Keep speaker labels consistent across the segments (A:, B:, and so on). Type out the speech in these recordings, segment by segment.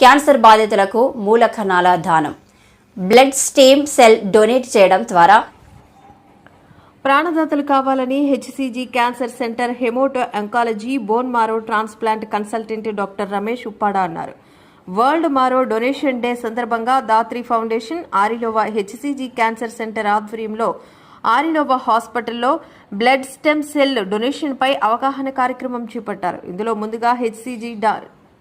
A: Cancer బాధితులకు మూల కణాల దానం. బ్లడ్ స్టెమ్ సెల్ డొనేట్ చేయడం ద్వారా
B: ప్రాణదాతలు కావాలని HCG cancer centre haemato oncology bone marrow transplant consultant doctor Ramesh Uppada అన్నారు. వరల్డ్ మారో డొనేషన్ డే సందర్భంగా Dhatri foundation Arilova HCG cancer centre ఆధ్వర్యంలో ఆరిలోవా హాస్పిటల్లో బ్లడ్ స్టెమ్ సెల్ డొనేషన్పై అవగాహన కార్యక్రమం చేపట్టారు. ఇందులో ముందుగా HCG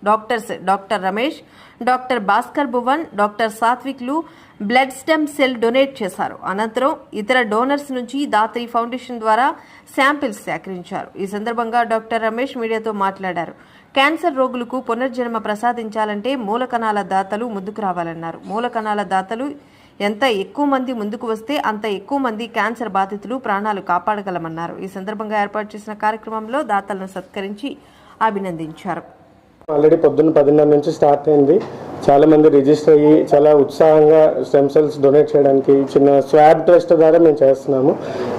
B: doctors doctor Ramesh doctor Bhaskar Bhuvan doctor సాత్విక్లు blood stem cell donate చేశారు. అనంతరం ఇతర డోనర్స్ నుంచి దాత్రి ఫౌండేషన్ ద్వారా శాంపిల్స్ సేకరించారు. ఈ సందర్భంగా డాక్టర్ రమేష్ మీడియాతో మాట్లాడారు. క్యాన్సర్ రోగులకు పునర్జన్మ ప్రసాదించాలంటే మూలకణాల దాతలు ముందుకు రావాలన్నారు. మూలకణాల దాతలు ఎంత ఎక్కువ మంది ముందుకు వస్తే అంత ఎక్కువ మంది క్యాన్సర్ బాధితులు ప్రాణాలు కాపాడగలమన్నారు. ఈ సందర్భంగా ఏర్పాటు చేసిన కార్యక్రమంలో దాతలను సత్కరించి అభినందించారు.
C: ఆల్రెడీ పొద్దున్న పదిన్నర నుంచి స్టార్ట్ అయింది. చాలా మంది రిజిస్టర్ అయ్యి చాలా ఉత్సాహంగా స్టెమ్ సెల్స్ డొనేట్ చేయడానికి చిన్న స్వాబ్ టెస్ట్ ద్వారా మేము చేస్తున్నాము.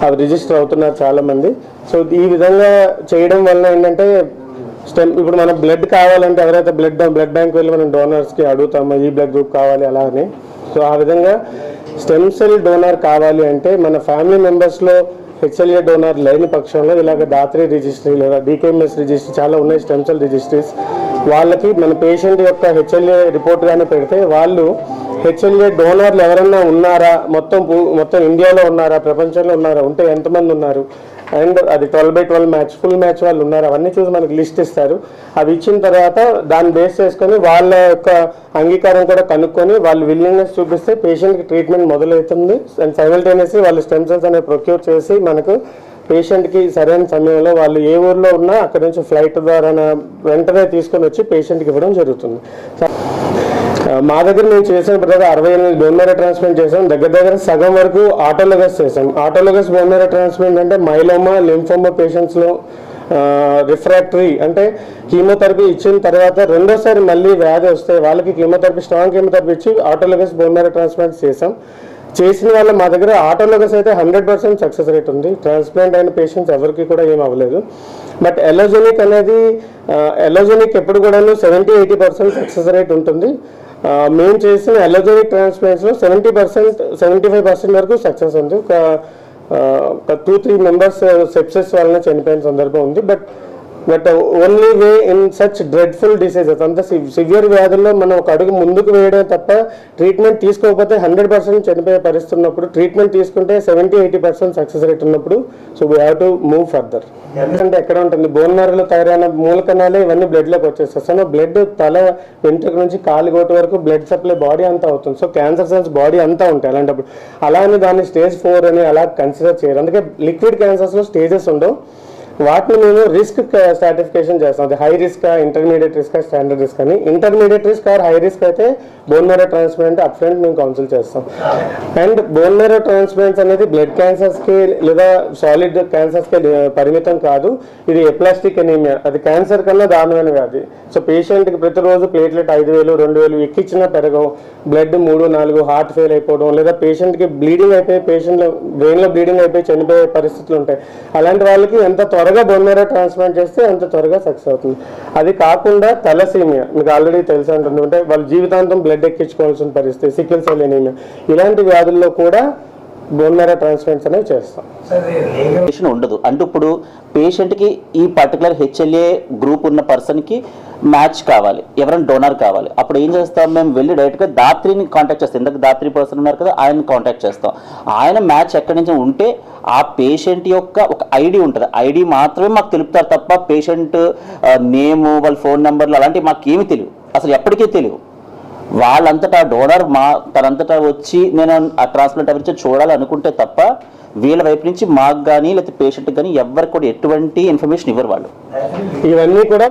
C: అవి రిజిస్టర్ అవుతున్నారు చాలా మంది. సో ఈ విధంగా చేయడం వల్ల ఏంటంటే స్టెమ్ ఇప్పుడు మనం బ్లడ్ కావాలంటే ఎవరైతే బ్లడ్ బ్లడ్ బ్యాంక్ వెళ్ళి మనం డోనర్స్కి అడుగుతాము ఈ బ్లడ్ గ్రూప్ కావాలి అలా అని. సో ఆ విధంగా స్టెమ్ సెల్ డోనర్ కావాలి అంటే మన ఫ్యామిలీ మెంబర్స్లో హెచ్ఎల్ఏ డోనర్ లేని పక్షంలో ఇలాగ దాత్రి రిజిస్ట్రీ లేదా డికేఎంఎస్ రిజిస్ట్రీ చాలా ఉన్నాయి స్టెమ్ సెల్ రిజిస్ట్రీస్ వాళ్ళకి మన పేషెంట్ యొక్క హెచ్ఎల్ఏ రిపోర్ట్ కానీ పెడితే వాళ్ళు హెచ్ఎల్ఏ డోనర్లు ఎవరన్నా ఉన్నారా? మొత్తం మొత్తం ఇండియాలో ఉన్నారా? ప్రపంచంలో ఉన్నారా? ఉంటే ఎంతమంది ఉన్నారు? అండ్ అది twelve by twelve match full match వాళ్ళు ఉన్నారు? అవన్నీ చూసి మనకి లిస్ట్ ఇస్తారు. అవి ఇచ్చిన తర్వాత దాన్ని బేస్ చేసుకొని వాళ్ళ యొక్క అంగీకారం కూడా కనుక్కొని వాళ్ళు విల్లింగ్నెస్ చూపిస్తే పేషెంట్కి ట్రీట్మెంట్ మొదలవుతుంది. అండ్ సైమల్టేనియస్లీ వాళ్ళు స్టెమ్ సెల్స్ అనేవి ప్రొక్యూర్ చేసి మనకు పేషెంట్కి సరైన సమయంలో వాళ్ళు ఏ ఊర్లో ఉన్నా అక్కడ నుంచి ఫ్లైట్ ద్వారా వెంటనే తీసుకొని వచ్చి పేషెంట్కి ఇవ్వడం జరుగుతుంది. మా దగ్గర మేము చేసిన ప్రతి అరవై ఎనిమిది బోన్మేర ట్రాన్స్ప్లాంట్ చేసాం. దగ్గర దగ్గర సగం వరకు ఆటోలోగస్ చేసాం. ఆటోలోగస్ బోన్మేర ట్రాన్స్ప్లాంట్ అంటే మైలోమా లింఫోమా పేషెంట్స్లో రిఫ్రాక్టరీ అంటే కీమోథెరపీ ఇచ్చిన తర్వాత రెండోసారి మళ్ళీ వ్యాధి వస్తే వాళ్ళకి కీమోథెరపీ స్ట్రాంగ్ కీమోథెరపీ ఇచ్చి ఆటోలోగస్ బోన్మేర ట్రాన్స్ప్లాంట్ చేసాం చేసిన వాళ్ళ మా దగ్గర ఆటోలోగస్ అయితే హండ్రెడ్ పర్సెంట్ సక్సెస్ రేట్ ఉంది. ట్రాన్స్ప్లాంట్ అయిన పేషెంట్స్ ఎవరికి కూడా ఏం అవ్వలేదు. బట్ ఎలోజెనిక్ అనేది ఎలోజెనిక్ ఎప్పుడు కూడాను seventy eighty percent success rate ఉంటుంది. మేము చేసిన allogeneic ట్రాన్స్ప్లాంట్స్లో seventy percent seventy five percent వరకు సక్సెస్ ఉంది. ఒక ఒక టూ త్రీ మెంబర్స్ సెప్సెస్ వలన చనిపోయిన సందర్భం ఉంది. But but only way in such dreadful diseases అంత సివియర్ వ్యాధుల్లో మనం ఒక అడుగు ముందుకు వేయడం తప్ప ట్రీట్మెంట్ తీసుకోకపోతే హండ్రెడ్ పర్సెంట్ చనిపోయే పరిస్థితి ఉన్నప్పుడు ట్రీట్మెంట్ తీసుకుంటే seventy eighty percent success rate ఉన్నప్పుడు so we have to move further అంటే ఎక్కడ ఉంటుంది? బోన్ నర్రలో తయారైన మూలకణాలే ఇవన్నీ బ్లడ్లోకి వచ్చేస్తాయి. సో బ్లడ్ తల వెంట్రుక నుంచి కాలు గోటు వరకు బ్లడ్ సప్లై బాడీ అంతా అవుతుంది. సో క్యాన్సర్ సెల్స్ బాడీ అంతా ఉంటాయి అలాంటప్పుడు. అలా అని దాన్ని స్టేజ్ ఫోర్ అని అలా కన్సిడర్ చేయరు. అందుకే లిక్విడ్ క్యాన్సర్స్లో స్టేజెస్ ఉండవు. వాటిని మేము రిస్క్ స్ట్రాటిఫికేషన్ చేస్తాం అది high risk intermediate risk standard risk అని. Intermediate risk or high risk అయితే bone marrow transplant up front మేము కౌన్సిల్ చేస్తాం. అండ్ బోన్ మేరో ట్రాన్స్ప్లాంట్స్ అనేది బ్లడ్ క్యాన్సర్స్కి లేదా సాలిడ్ క్యాన్సర్స్కి పరిమితం కాదు. ఇది ఎప్లాస్టిక్ ఎనీమియా అది క్యాన్సర్ కన్నా దారుణమైన వ్యాధి. సో పేషెంట్కి ప్రతిరోజు ప్లేట్లెట్ ఐదు వేలు రెండు వేలు ఎక్కిచ్చినా పెరగవు. బ్లడ్ మూడు నాలుగు హార్ట్ ఫెయిల్ అయిపోవడం లేదా పేషెంట్కి బ్లీడింగ్ అయిపోయి పేషెంట్లో బ్రెయిన్లో బ్లీడింగ్ అయిపోయి చనిపోయే పరిస్థితులు ఉంటాయి. అలాంటి వాళ్ళకి ఎంత త్వరగా బోన్ మేర ట్రాన్స్ప్లాంట్ చేస్తే అంత త్వరగా సక్సెస్ అవుతుంది. అది కాకుండా తలసీమియా మీకు ఆల్రెడీ తెలిసి ఉంటుంది అంటే వాళ్ళ జీవితాంతం బ్లడ్ ఎక్కించుకోవాల్సిన పరిస్థితి సిక్కిల్ సెల్ ఎనీమియా. ఇలాంటి వ్యాధుల్లో కూడా బోన్ మేరో ట్రాన్స్ప్లాంట్స్ అనేవి చేస్తాం.
D: ఉండదు. అంటే ఇప్పుడు పేషెంట్కి ఈ పర్టికులర్ హెచ్ఎల్ఏ గ్రూప్ ఉన్న పర్సన్కి మ్యాచ్ కావాలి. ఎవరైనా డోనర్ కావాలి. అప్పుడు ఏం చేస్తాం? మేము వెళ్ళి డైరెక్ట్గా దాత్రిని కాంటాక్ట్ చేస్తాం. ఇందాక దాత్రి పర్సన్ ఉన్నారు కదా ఆయన కాంటాక్ట్ చేస్తాం. ఆయన మ్యాచ్ ఎక్కడి నుంచి ఉంటే ఆ పేషెంట్ యొక్క ఒక ఐడి ఉంటుంది. ఐడి మాత్రమే మాకు తెలుపుతారు తప్ప పేషెంట్ నేము వాళ్ళ ఫోన్ నెంబర్లు అలాంటివి మాకు ఏమీ తెలియదు అసలు ఎప్పటికీ తెలియదు వాళ్ళంతటా డోనర్ మా తనంతటా వచ్చి నేను ఆ ట్రాన్స్ప్లాంట్ ఎవరించి చూడాలనుకుంటే తప్ప వీళ్ళ వైపు నుంచి మాకు కానీ లేకపోతే పేషెంట్ కానీ ఎవరికి కూడా ఎటువంటి ఇన్ఫర్మేషన్ ఇవ్వరు వాళ్ళు.
C: ఇవన్నీ కూడా